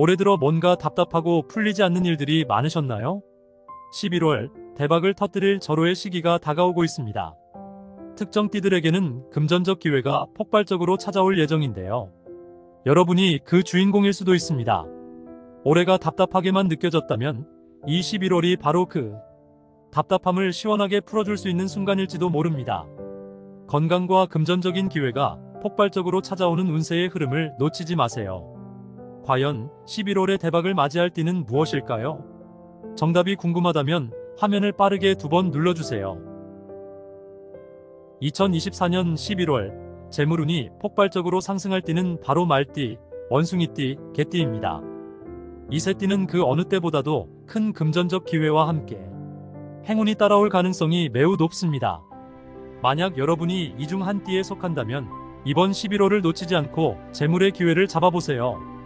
올해 들어 뭔가 답답하고 풀리지 않는 일들이 많으셨나요? 11월 대박을 터뜨릴 절호의 시기가 다가오고 있습니다. 특정 띠들에게는 금전적 기회가 폭발적으로 찾아올 예정인데요. 여러분이 그 주인공일 수도 있습니다. 올해가 답답하게만 느껴졌다면 이 11월이 바로 그 답답함을 시원하게 풀어줄 수 있는 순간일지도 모릅니다. 건강과 금전적인 기회가 폭발적으로 찾아오는 운세의 흐름을 놓치지 마세요. 과연 11월의 대박을 맞이할 띠는 무엇일까요? 정답이 궁금하다면 화면을 빠르게 두 번 눌러주세요. 2024년 11월 재물운이 폭발적으로 상승할 띠는 바로 말띠, 원숭이띠, 개띠입니다. 이세 띠는 그 어느 때보다도 큰 금전적 기회와 함께 행운이 따라올 가능성이 매우 높습니다. 만약 여러분이 이 중 한 띠에 속한다면 이번 11월을 놓치지 않고 재물의 기회를 잡아보세요.